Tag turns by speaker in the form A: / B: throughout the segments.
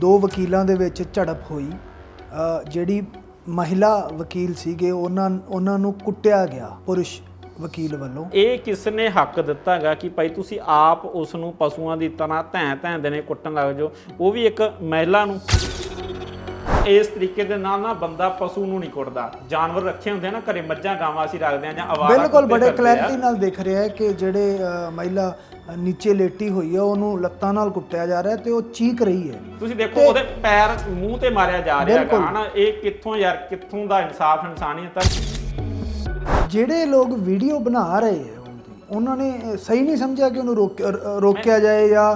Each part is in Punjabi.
A: ਦੋ ਵਕੀਲਾਂ ਦੇ ਵਿੱਚ ਝੜਪ ਹੋਈ। ਜਿਹੜੀ ਮਹਿਲਾ ਵਕੀਲ ਸੀਗੇ, ਉਹਨਾਂ ਉਹਨਾਂ ਨੂੰ ਕੁੱਟਿਆ ਗਿਆ ਪੁਰਸ਼ ਵਕੀਲ ਵੱਲੋਂ।
B: ਇਹ ਕਿਸ ਨੇ ਹੱਕ ਦਿੱਤਾ ਹੈਗਾ ਕਿ ਭਾਈ ਤੁਸੀਂ ਆਪ ਉਸ ਨੂੰ ਪਸ਼ੂਆਂ ਦੀ ਤਰ੍ਹਾਂ ਧੈਂ ਧੈਂ ਦੇ ਨੇ ਕੁੱਟਣ ਲੱਗ ਜਾਓ? ਉਹ ਵੀ ਇੱਕ ਮਹਿਲਾ ਨੂੰ। ਇਸ ਤਰੀਕੇ ਦੇ ਨਾਲ ਨਾ ਬੰਦਾ ਪਸ਼ੂ ਨੂੰ ਨਹੀਂ ਕੁੱਟਦਾ ਜਾਨਵਰ ਰੱਖੇ ਹੁੰਦੇ ਆ ਨਾ ਘਰੇ ਮੱਝਾਂ ਗਾਵਾਂ ਅਸੀਂ ਰੱਖਦੇ ਆ ਜਾਂ ਆਵਾਰਾ
A: ਬਿਲਕੁਲ
B: ਕੁੱਤੇ
A: ਬੜੇ
B: ਫਿਰਦੇ ਆ।
A: ਕਲੈਰਿਟੀ ਨਾਲ ਦਿਖ ਰਿਹਾ ਹੈ ਕਿ ਜਿਹੜੇ ਅ, ਮਹਿਲਾ ਅ, ਨੀਚੇ ਲੇਟੀ ਹੋਈ ਹੈ ਉਹਨੂੰ ਲੱਤਾਂ ਨਾਲ ਕੁੱਟਿਆ ਜਾ ਰਿਹਾ ਹੈ ਤੇ ਉਹ ਚੀਕ ਰਹੀ ਹੈ
B: ਤੁਸੀਂ ਦੇਖੋ ਉਹਦੇ ਪੈਰ ਮੂੰਹ ਤੇ ਮਾਰਿਆ ਜਾ ਰਿਹਾ ਹੈਗਾ
A: ਬਿਲਕੁਲ।
B: ਹਨਾ ਇਹ ਕਿੱਥੋਂ ਯਾਰ ਕਿੱਥੋਂ ਦਾ ਇਨਸਾਫ ਇਨਸਾਨੀਅਤ ਆ
A: ਜਿਹੜੇ ਲੋਕ ਵੀਡੀਓ ਬਣਾ ਰਹੇ ਹੈ ਉਹਦੀ ਉਹਨਾਂ ਨੇ ਅ, ਸਹੀ ਨਹੀਂ ਸਮਝਿਆ ਕਿ ਉਹਨੂੰ ਰੋਕ- ਅ, ਰੋਕਿਆ ਜਾਏ ਜਾਂ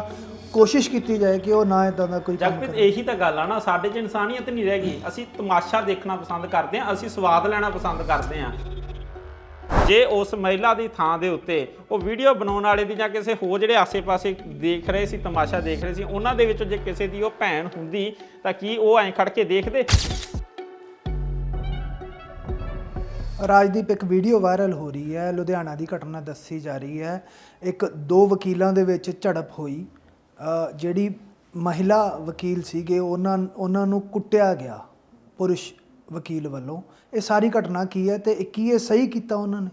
A: ਕੋਸ਼ਿਸ਼ ਕੀਤੀ ਜਾਏ ਕਿ ਉਹ ਨਾ ਇਦਾਂ ਦਾ ਕੋਈ ਕੰਮ
B: ਜਗਪ੍ਰੀਤ ਇਹੀ ਤਾਂ ਗੱਲ ਆ ਨਾ ਸਾਡੇ 'ਚ ਇਨਸਾਨੀਅਤ ਨਹੀਂ ਰਹਿ ਗਈ। ਅਸੀਂ ਤਮਾਸ਼ਾ ਦੇਖਣਾ ਪਸੰਦ ਕਰਦੇ ਹਾਂ ਅਸੀਂ ਸਵਾਦ ਲੈਣਾ ਪਸੰਦ ਕਰਦੇ ਹਾਂ। ਜੇ ਉਸ ਮਹਿਲਾ ਦੀ ਥਾਂ ਦੇ ਉੱਤੇ ਉਹ ਵੀਡੀਓ ਬਣਾਉਣ ਵਾਲੇ ਦੀ ਜਾਂ ਕਿਸੇ ਹੋਰ ਜਿਹੜੇ ਆਸੇ-ਪਾਸੇ ਦੇਖ ਰਹੇ ਸੀ ਤਮਾਸ਼ਾ ਦੇਖ ਰਹੇ ਸੀ ਉਹਨਾਂ ਦੇ ਵਿੱਚੋਂ ਜੇ ਕਿਸੇ ਦੀ ਉਹ ਭੈਣ ਹੁੰਦੀ ਤਾਂ ਕੀ ਉਹ ਐਂ ਖੜ ਕੇ ਦੇਖਦੇ?
A: ਰਾਜਦੀਪ ਇੱਕ ਵੀਡੀਓ ਵਾਇਰਲ ਹੋ ਰਹੀ ਹੈ ਲੁਧਿਆਣਾ ਦੀ ਘਟਨਾ ਦੱਸੀ ਜਾ ਰਹੀ ਹੈ। ਇੱਕ ਦੋ ਵਕੀਲਾਂ ਦੇ ਵਿੱਚ ਝੜਪ ਹੋਈ। ਜਿਹੜੀ ਮਹਿਲਾ ਵਕੀਲ ਸੀਗੇ ਉਹਨਾਂ ਉਹਨਾਂ ਨੂੰ ਕੁੱਟਿਆ ਗਿਆ ਪੁਰਸ਼ ਵਕੀਲ ਵੱਲੋਂ। ਇਹ ਸਾਰੀ ਘਟਨਾ ਕੀ ਹੈ ਤੇ ਕੀ ਇਹ ਸਹੀ ਕੀਤਾ ਉਹਨਾਂ ਨੇ?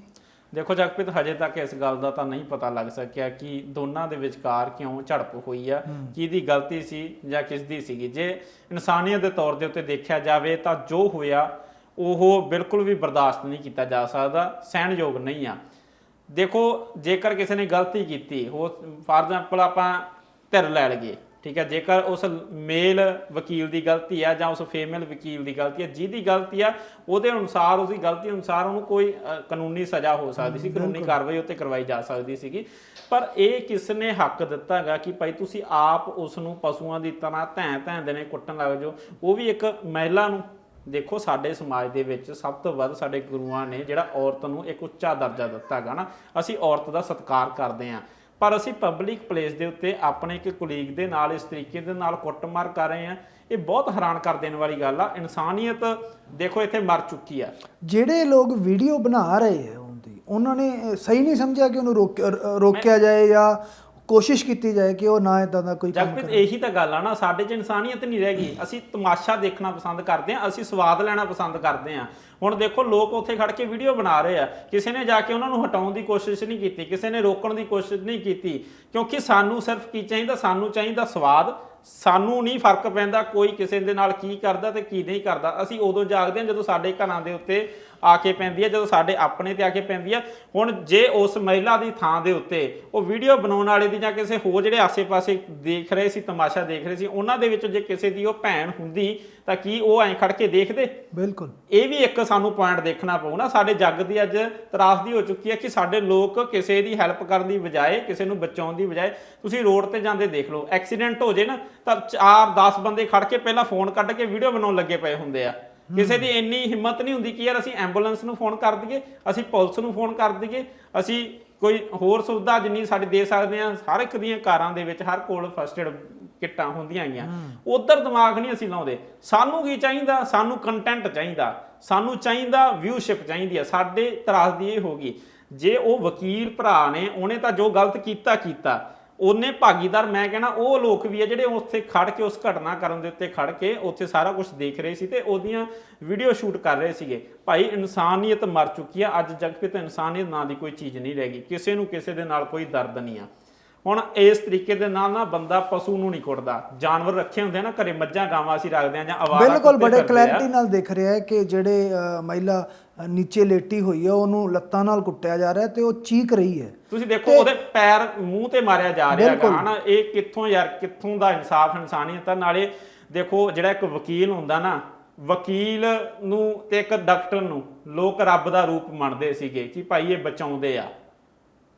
B: ਦੇਖੋ ਜਗਪ੍ਰੀਤ ਹਜੇ ਤੱਕ ਇਸ ਗੱਲ ਦਾ ਤਾਂ ਨਹੀਂ ਪਤਾ ਲੱਗ ਸਕਿਆ ਕਿ ਦੋਨਾਂ ਦੇ ਵਿਚਕਾਰ ਕਿਉਂ ਝੜਪ ਹੋਈ ਆ ਕਿਹਦੀ ਗਲਤੀ ਸੀ ਜਾਂ ਕਿਸ ਦੀ ਸੀਗੀ। ਜੇ ਇਨਸਾਨੀਅਤ ਦੇ ਤੌਰ ਦੇ ਉੱਤੇ ਦੇਖਿਆ ਜਾਵੇ ਤਾਂ ਜੋ ਹੋਇਆ ਉਹ ਬਿਲਕੁਲ ਵੀ ਬਰਦਾਸ਼ਤ ਨਹੀਂ ਕੀਤਾ ਜਾ ਸਕਦਾ ਸਹਿਣਯੋਗ ਨਹੀਂ ਆ। ਦੇਖੋ ਜੇਕਰ ਕਿਸੇ ਨੇ ਗਲਤੀ ਕੀਤੀ ਉਹ ਫਾਰ ਐਗਜ਼ਾਮਪਲ ਆਪਾਂ ਧਿਰ ਲੈ ਲਈਏ ਠੀਕ ਹੈ? ਜੇਕਰ ਉਸ ਮੇਲ ਵਕੀਲ ਦੀ ਗਲਤੀ ਆ ਜਾਂ ਉਸ ਫੀਮੇਲ ਵਕੀਲ ਦੀ ਗਲਤੀ ਆ ਜਿਹਦੀ ਗਲਤੀ ਆ ਉਹਦੇ ਅਨੁਸਾਰ ਉਸਦੀ ਗਲਤੀ ਅਨੁਸਾਰ ਉਹਨੂੰ ਕੋਈ ਕਾਨੂੰਨੀ ਸਜ਼ਾ ਹੋ ਸਕਦੀ ਸੀ ਕਾਨੂੰਨੀ ਕਾਰਵਾਈ ਉੱਤੇ ਕਰਵਾਈ ਜਾ ਸਕਦੀ ਸੀਗੀ। ਪਰ ਇਹ ਕਿਸ ਨੇ ਹੱਕ ਦਿੱਤਾ ਹੈਗਾ ਕਿ ਭਾਈ ਤੁਸੀਂ ਆਪ ਉਸ ਨੂੰ ਪਸ਼ੂਆਂ ਦੀ ਤਰ੍ਹਾਂ ਧੈਂ ਧੈਂ ਦੇ ਨੇ ਕੁੱਟਣ ਲੱਗ ਜਾਓ? ਉਹ ਵੀ ਇੱਕ ਮਹਿਲਾ ਨੂੰ ਦੇਖੋ ਸਾਡੇ ਸਮਾਜ ਦੇ ਵਿੱਚ ਸਭ ਤੋਂ ਵੱਧ ਸਾਡੇ ਗੁਰੂਆਂ ਨੇ ਜਿਹੜਾ ਔਰਤ ਨੂੰ ਇੱਕ ਉੱਚਾ ਦਰਜਾ ਦਿੱਤਾ ਹੈਗਾ ਨਾ ਅਸੀਂ ਔਰਤ ਦਾ ਸਤਿਕਾਰ ਕਰਦੇ ਹਾਂ। ਪਰ ਅਸੀਂ ਪਬਲਿਕ ਪਲੇਸ ਦੇ ਉੱਤੇ ਆਪਣੇ ਇੱਕ ਕੁਲੀਗ ਦੇ ਨਾਲ ਇਸ ਤਰੀਕੇ ਦੇ ਨਾਲ ਕੁੱਟਮਾਰ ਕਰ ਰਹੇ ਹਾਂ। ਇਹ ਬਹੁਤ ਹੈਰਾਨ ਕਰ ਦੇਣ ਵਾਲੀ ਗੱਲ ਆ। ਇਨਸਾਨੀਅਤ ਦੇਖੋ ਇੱਥੇ ਮਰ ਚੁੱਕੀ ਆ।
A: ਜਿਹੜੇ ਲੋਕ ਵੀਡੀਓ ਬਣਾ ਰਹੇ ਹੈ ਉਹਦੀ ਉਹਨਾਂ ਨੇ ਸਹੀ ਨਹੀਂ ਸਮਝਿਆ ਕਿ ਉਹਨੂੰ ਰੋਕਿਆ ਜਾਏ ਜਾਂ ਕੋਸ਼ਿਸ਼ ਕੀਤੀ ਜਾਏ ਕਿ ਉਹ ਨਾ ਇਦਾਂ ਦਾ ਕੋਈ ਕੰਮ
B: ਜਗਪ੍ਰੀਤ ਇਹੀ ਤਾਂ ਗੱਲ ਆ ਨਾ ਸਾਡੇ 'ਚ ਇਨਸਾਨੀਅਤ ਨਹੀਂ ਰਹਿ ਗਈ। ਅਸੀਂ ਤਮਾਸ਼ਾ ਦੇਖਣਾ ਪਸੰਦ ਕਰਦੇ ਹਾਂ ਅਸੀਂ ਸਵਾਦ ਲੈਣਾ ਪਸੰਦ ਕਰਦੇ ਹਾਂ। ਹੁਣ ਦੇਖੋ ਲੋਕ ਉੱਥੇ ਖੜ ਕੇ ਵੀਡੀਓ ਬਣਾ ਰਹੇ ਆ। ਕਿਸੇ ਨੇ ਜਾ ਕੇ ਉਹਨਾਂ ਨੂੰ ਹਟਾਉਣ ਦੀ ਕੋਸ਼ਿਸ਼ ਨਹੀਂ ਕੀਤੀ ਕਿਸੇ ਨੇ ਰੋਕਣ ਦੀ ਕੋਸ਼ਿਸ਼ ਨਹੀਂ ਕੀਤੀ ਕਿਉਂਕਿ ਸਾਨੂੰ ਸਿਰਫ ਕੀ ਚਾਹੀਦਾ? ਸਾਨੂੰ ਚਾਹੀਦਾ ਸਵਾਦ। ਸਾਨੂੰ ਨਹੀਂ ਫ਼ਰਕ ਪੈਂਦਾ ਕੋਈ ਕਿਸੇ ਦੇ ਨਾਲ ਕੀ ਕਰਦਾ ਤੇ ਕੀ ਨਹੀਂ ਕਰਦਾ। ਅਸੀਂ ਉਦੋਂ ਜਾਗਦੇ ਹਾਂ ਜਦੋਂ ਸਾਡੇ ਘਰਾਂ ਦੇ ਉੱਤੇ ਆ ਕੇ ਪੈਂਦੀ ਹੈ ਜਦੋਂ ਸਾਡੇ ਆਪਣੇ ਤੇ ਆ ਕੇ ਪੈਂਦੀ ਹੈ ਹੁਣ ਜੇ ਉਸ ਮਹਿਲਾ ਦੀ ਥਾਂ ਦੇ ਉੱਤੇ ਉਹ ਵੀਡੀਓ ਬਣਾਉਣ ਵਾਲੇ ਦੀ ਜਾਂ ਕਿਸੇ ਹੋਰ ਜਿਹੜੇ ਆਸੇ-ਪਾਸੇ ਦੇਖ ਰਹੇ ਸੀ ਤਮਾਸ਼ਾ ਦੇਖ ਰਹੇ ਸੀ ਉਹਨਾਂ ਦੇ ਵਿੱਚੋਂ ਜੇ ਕਿਸੇ ਦੀ ਉਹ ਭੈਣ ਹੁੰਦੀ ਤਾਂ ਕੀ ਉਹ ਐਂ ਖੜ ਕੇ ਦੇਖਦੇ?
A: ਬਿਲਕੁਲ।
B: ਇਹ ਵੀ ਇੱਕ ਸਾਨੂੰ ਪੁਆਇੰਟ ਦੇਖਣਾ ਪਊ ਨਾ ਸਾਡੇ ਜੱਗ ਦੀ ਅੱਜ ਤਰਾਸਦੀ ਹੋ ਚੁੱਕੀ ਹੈ ਕਿ ਸਾਡੇ ਲੋਕ ਕਿਸੇ ਦੀ ਹੈਲਪ ਕਰਨ ਦੀ ਬਜਾਏ ਕਿਸੇ ਨੂੰ ਬਚਾਉਣ ਦੀ ਬਜਾਏ ਤੁਸੀਂ ਰੋਡ ਤੇ ਜਾਂਦੇ ਦੇਖ ਲਓ ਐਕਸੀਡੈਂਟ ਹੋ ਜੇ ਨਾ ਤਾਂ 4 10 ਬੰਦੇ ਖੜ ਕੇ ਪਹਿਲਾਂ ਫੋਨ ਕੱਢ ਕੇ ਵੀਡੀਓ ਬਣਾਉਣ ਲੱਗੇ ਪਏ ਹੁੰਦੇ ਆ। ਕਿਸੇ ਦੀ ਇੰਨੀ ਹਿੰਮਤ ਨਹੀਂ ਹੁੰਦੀ ਕਿ ਯਾਰ ਅਸੀਂ ਐਂਬੂਲੈਂਸ ਨੂੰ ਫੋਨ ਕਰ ਦਈਏ ਅਸੀਂ ਪੁਲਿਸ ਨੂੰ ਫੋਨ ਕਰ ਦਈਏ ਅਸੀਂ ਕੋਈ ਹੋਰ ਸੁਵਿਧਾ ਜਿੰਨੀ ਸਾਡੇ ਦੇ ਸਕਦੇ ਆ ਹਰ ਇੱਕ ਦੀਆਂ ਕਾਰਾਂ ਦੇ ਵਿੱਚ ਹਰ ਕੋਲ ਫਸਟ ਏਡ ਕਿੱਟਾਂ ਹੁੰਦੀਆਂ ਹੈਗੀਆਂ। ਉਧਰ ਦਿਮਾਗ ਨਹੀਂ ਅਸੀਂ ਲਾਉਂਦੇ। ਸਾਨੂੰ ਕੀ ਚਾਹੀਦਾ? ਸਾਨੂੰ ਕੰਟੈਂਟ ਚਾਹੀਦਾ। ਸਾਨੂੰ ਚਾਹੀਦਾ ਵਿਊਸ਼ਿਪ ਚਾਹੀਦੀ ਆ। ਸਾਡੇ ਤਰਾਸਦੀ ਇਹ ਹੋਗੀ ਜੇ ਉਹ ਵਕੀਲ ਭਰਾ ਨੇ ਉਹਨੇ ਤਾਂ ਜੋ ਗਲਤ ਕੀਤਾ ਕੀਤਾ। ਉਹਨੇ ਭਾਗੀਦਾਰ ਮੈਂ ਕਹਿੰਦਾ ਉਹ ਲੋਕ ਵੀ ਆ ਜਿਹੜੇ ਉੱਥੇ ਖੜ ਕੇ ਉਸ ਘਟਨਾ ਕਰਨ ਦੇ ਉੱਤੇ ਖੜ ਕੇ ਉੱਥੇ ਸਾਰਾ ਕੁਝ ਦੇਖ ਰਹੇ ਸੀ ਤੇ ਉਹਦੀਆਂ ਵੀਡੀਓ ਸ਼ੂਟ ਕਰ ਰਹੇ ਸੀਗੇ। ਭਾਈ ਇਨਸਾਨੀਅਤ ਮਰ ਚੁੱਕੀ ਆ। ਅੱਜ ਜਗਤ ਤੇ ਇਨਸਾਨੀਅਤ ਨਾਂ ਦੀ ਕੋਈ ਚੀਜ਼ ਨਹੀਂ ਰਹਿ ਗਈ। ਕਿਸੇ ਨੂੰ ਕਿਸੇ ਦੇ ਨਾਲ ਕੋਈ ਦਰਦ ਨਹੀਂ ਆ। ਹੁਣ ਇਸ ਤਰੀਕੇ ਦੇ ਨਾਲ ਨਾ ਬੰਦਾ ਪਸ਼ੂ ਨੂੰ ਨਹੀਂ ਕੁੱਟਦਾ। ਜਾਨਵਰ ਰੱਖੇ ਹੁੰਦੇ ਆ ਨਾ ਘਰੇ ਮੱਝਾਂ ਗਾਵਾਂ ਅਸੀਂ ਰੱਖਦੇ ਆ ਜਾਂ ਆਵਾਰਾ
A: ਬਿਲਕੁਲ ਬੜੇ। ਕਲੈਰਿਟੀ ਨਾਲ ਦਿਖ ਰਿਹਾ ਹੈ ਕਿ ਜਿਹੜੇ ਮਹਿਲਾ ਨੀਚੇ ਲੇਟੀ ਹੋਈ ਹੈ ਉਹਨੂੰ ਲੱਤਾਂ ਨਾਲ ਕੁੱਟਿਆ ਜਾ ਰਿਹਾ ਤੇ ਉਹ ਚੀਕ ਰਹੀ ਹੈ।
B: ਤੁਸੀਂ ਦੇਖੋ ਉਹਦੇ ਪੈਰ ਮੂੰਹ ਤੇ ਮਾਰਿਆ ਜਾ ਰਿਹਾ ਹੈਗਾ। ਹਨਾ ਇਹ ਕਿੱਥੋਂ ਯਾਰ ਕਿੱਥੋਂ ਦਾ ਇਨਸਾਫ ਇਨਸਾਨੀਅਤ? ਆ ਨਾਲੇ ਦੇਖੋ ਜਿਹੜਾ ਇੱਕ ਵਕੀਲ ਹੁੰਦਾ ਨਾ ਵਕੀਲ ਨੂੰ ਤੇ ਇੱਕ ਡਾਕਟਰ ਨੂੰ ਲੋਕ ਰੱਬ ਦਾ ਰੂਪ ਮੰਨਦੇ ਸੀਗੇ ਕਿ ਭਾਈ ਇਹ ਬਚਾਉਂਦੇ ਆ।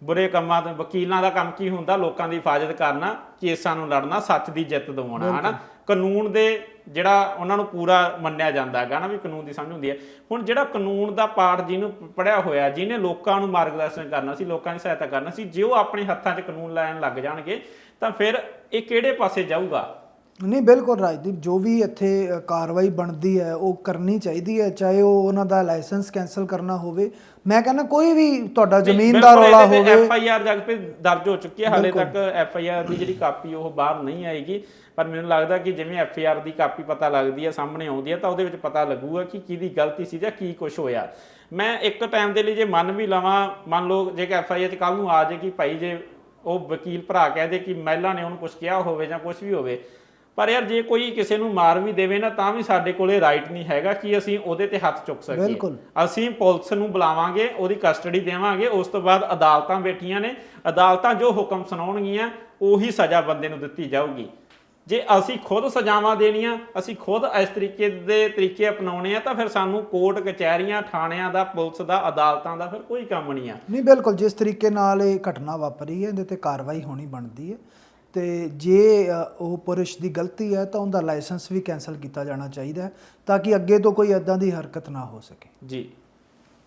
B: ਬੁਰੇ ਕੰਮਾਂ ਤੋਂ ਵਕੀਲਾਂ ਦਾ ਕੰਮ ਕੀ ਹੁੰਦਾ? ਲੋਕਾਂ ਦੀ ਹਿਫਾਜ਼ਤ ਕਰਨਾ ਕੇਸਾਂ ਨੂੰ ਲੜਨਾ ਸੱਚ ਦੀ ਜਿੱਤ ਦਿਵਾਉਣਾ ਹਨਾ? ਕਾਨੂੰਨ ਦੇ ਜਿਹੜਾ ਉਹਨਾਂ ਨੂੰ ਪੂਰਾ ਮੰਨਿਆ ਜਾਂਦਾ ਹੈਗਾ ਨਾ ਵੀ ਕਾਨੂੰਨ ਦੀ ਸਮਝ ਹੁੰਦੀ ਹੈ। ਹੁਣ ਜਿਹੜਾ ਕਾਨੂੰਨ ਦਾ ਪਾਠ ਜਿਹਨੂੰ ਪੜਿਆ ਹੋਇਆ, ਜਿਹਨੇ ਲੋਕਾਂ ਨੂੰ ਮਾਰਗਦਰਸ਼ਨ ਕਰਨਾ ਸੀ, ਲੋਕਾਂ ਦੀ ਸਹਾਇਤਾ ਕਰਨਾ ਸੀ, ਜੇ ਉਹ ਆਪਣੇ ਹੱਥਾਂ 'ਚ ਕਾਨੂੰਨ ਲੈਣ ਲੱਗ ਜਾਣਗੇ, ਤਾਂ ਫਿਰ ਇਹ ਕਿਹੜੇ ਪਾਸੇ ਜਾਊਗਾ?
A: ਨਹੀਂ ਬਿਲਕੁਲ ਰਾਜਦੀਪ ਜੋ ਵੀ ਇੱਥੇ ਕਾਰਵਾਈ ਬਣਦੀ ਹੈ ਉਹ ਕਰਨੀ ਚਾਹੀਦੀ ਹੈ ਚਾਹੇ ਉਹ ਉਹਨਾਂ ਦਾ ਲਾਇਸੈਂਸ ਕੈਨਸਲ ਕਰਨਾ ਹੋਵੇ। ਮੈਂ ਕਹਿੰਦਾ ਕੋਈ ਵੀ ਤੁਹਾਡਾ ਜ਼ਮੀਨ ਦਾ ਰੌਲਾ ਹੋਵੇ
B: ਐਫ ਆਈ ਆਰ ਜਗ ਤੇ ਦਰਜ ਹੋ ਚੁੱਕੀ ਹੈ। ਹਾਲੇ ਤੱਕ ਐਫ ਆਈ ਆਰ ਦੀ ਜਿਹੜੀ ਕਾਪੀ ਉਹ ਬਾਹਰ ਨਹੀਂ ਆਏਗੀ। ਪਰ ਮੈਨੂੰ ਲੱਗਦਾ ਕਿ ਜਿਵੇਂ ਐਫ ਆਈ ਆਰ ਦੀ ਕਾਪੀ ਪਤਾ ਲੱਗਦੀ ਹੈ ਸਾਹਮਣੇ ਆਉਂਦੀ ਹੈ ਤਾਂ ਉਹਦੇ ਵਿੱਚ ਪਤਾ ਲੱਗੂਗਾ ਕਿ ਕਿਹਦੀ ਗਲਤੀ ਸੀ ਜਾਂ ਕੀ ਕੁਝ ਹੋਇਆ। ਮੈਂ ਇੱਕ ਟਾਈਮ ਦੇ ਲਈ ਜੇ ਮੰਨ ਵੀ ਲਵਾਂ ਮੰਨ ਲਓ ਜੇ ਕਿ ਐਫ ਆਈ ਆਰ ਚ ਕੱਲ ਨੂੰ ਆ ਜੇ ਕਿ ਭਾਈ ਜੇ ਉਹ ਵਕੀਲ ਭਰਾ ਕਹਦੇ ਕਿ ਮਹਿਲਾ ਨੇ ਉਹਨੂੰ ਕੁਝ ਕਿਹਾ ਹੋਵੇ ਜਾਂ ਕੁਝ ਵੀ ਹੋਵੇ ਪਰ ਯਾਰ ਜੇ ਕੋਈ ਕਿਸੇ ਨੂੰ ਮਾਰ ਵੀ ਦੇਵੇ ਨਾ ਤਾਂ ਵੀ ਸਾਡੇ ਕੋਲੇ ਰਾਈਟ ਨਹੀਂ ਹੈਗਾ ਕਿ ਅਸੀਂ ਉਹਦੇ ਤੇ ਹੱਥ ਚੁੱਕ ਸਕੀਏ। ਅਸੀਂ ਪੁਲਿਸ ਨੂੰ ਬੁਲਾਵਾਂਗੇ ਉਹਦੀ ਕਸਟਡੀ ਦੇਵਾਂਗੇ ਉਸ ਤੋਂ ਬਾਅਦ ਅਦਾਲਤਾਂ ਬੈਠੀਆਂ ਨੇ। ਅਦਾਲਤਾਂ ਜੋ ਹੁਕਮ ਸੁਣਾਉਣਗੀਆਂ ਉਹੀ ਸਜ਼ਾ ਬੰਦੇ ਨੂੰ ਦਿੱਤੀ ਜਾਊਗੀ। ਜੇ ਅਸੀਂ ਖੁਦ ਸਜ਼ਾਵਾਂ ਦੇਣੀਆਂ ਅਸੀਂ ਖੁਦ ਇਸ ਤਰੀਕੇ ਦੇ ਤਰੀਕੇ ਅਪਣਾਉਣੇ ਆ ਤਾਂ ਫਿਰ ਸਾਨੂੰ ਕੋਰਟ ਕਚਹਿਰੀਆਂ ਥਾਣਿਆਂ ਦਾ ਪੁਲਿਸ ਦਾ ਅਦਾਲਤਾਂ ਦਾ ਫਿਰ ਕੋਈ ਕੰਮ ਨਹੀਂ ਆ।
A: ਨਹੀਂ ਬਿਲਕੁਲ ਜਿਸ ਤਰੀਕੇ ਨਾਲ ਇਹ ਘਟਨਾ ਵਾਪਰੀ ਹੈ ਇਹਦੇ ਤੇ ਕਾਰਵਾਈ ਹੋਣੀ ਬਣਦੀ ਹੈ। ਤੇ ਜੇ ਉਹ ਪੁਰਸ਼ ਦੀ ਗਲਤੀ ਹੈ ਤਾਂ ਉਹਦਾ ਲਾਇਸੈਂਸ ਵੀ ਕੈਨਸਲ ਕੀਤਾ ਜਾਣਾ ਚਾਹੀਦਾ ਹੈ ਤਾਂ ਕਿ ਅੱਗੇ ਤੋਂ ਕੋਈ ਐਦਾਂ ਦੀ ਹਰਕਤ ਨਾ ਹੋ ਸਕੇ।
B: ਜੀ।